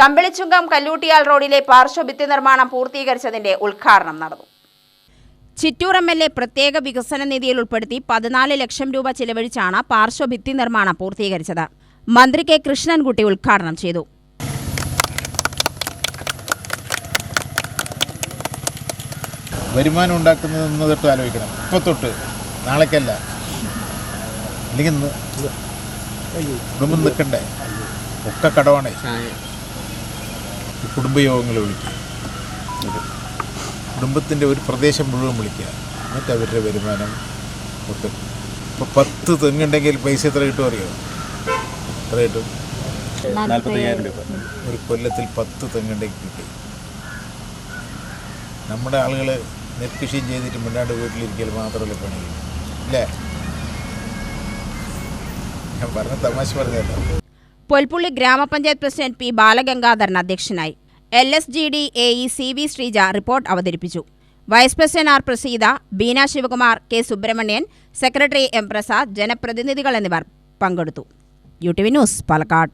കമ്പിളിച്ചുങ്കം കല്ലൂട്ടിയാൽ റോഡിലെ പാർശ്വഭിത്തി നിർമ്മാണം പൂർത്തീകരിച്ചതിന്റെ ഉദ്ഘാടനം നടന്നു. ചിറ്റൂർ എം എൽ എ പ്രത്യേക വികസന നിധിയിൽ ഉൾപ്പെടുത്തി പതിനാല് ലക്ഷം രൂപ ചിലവഴിച്ചാണ് പാർശ്വഭിത്തി നിർമ്മാണം പൂർത്തീകരിച്ചത്. മന്ത്രി കെ കൃഷ്ണൻകുട്ടി ഉദ്ഘാടനം ചെയ്തു. വരുമാനം ഉണ്ടാക്കുന്നത് ഇന്ന് തൊട്ട് ആലോചിക്കണം. ഇപ്പം തൊട്ട്. നാളേക്കല്ല. അല്ലെങ്കിൽ കുടുംബം നിൽക്കണ്ടേ ഒക്കെ കടവാണേ. കുടുംബയോഗങ്ങൾ വിളിക്കുക. കുടുംബത്തിന്റെ ഒരു പ്രദേശം മുഴുവൻ വിളിക്കുക. എന്നിട്ട് അവരുടെ വരുമാനം ഒക്കെ ഇപ്പോൾ പത്ത് തെങ്ങുണ്ടെങ്കിൽ പൈസ എത്ര കിട്ടും അറിയോ? എത്ര കിട്ടും? നാൽപ്പത്തയ്യായിരം രൂപ. ഒരു കൊല്ലത്തിൽ പത്ത് തെങ്ങുണ്ടെങ്കിൽ കിട്ടി. നമ്മുടെ ആളുകൾ നെൽകൃഷിയും ചെയ്തിട്ട് മുന്നാണ്ട് വീട്ടിലിരിക്കൽ മാത്രമല്ല പണി. അല്ലേ ഞാൻ പറഞ്ഞ തമാശ പറഞ്ഞല്ലോ പൊൽപ്പുള്ളി ഗ്രാമപഞ്ചായത്ത് പ്രസിഡന്റ് പി ബാലഗംഗാധരൻ അധ്യക്ഷനായി. L S G D A E C V Sreeja report അവതരിപ്പിച്ചു. Vice president R Praseetha Beena Sivakumar K Subramanian secretary M Prasad ജനപ്രതിനിധികൾ എന്നിവർ പങ്കെടുത്തു. U T V news Palakkad.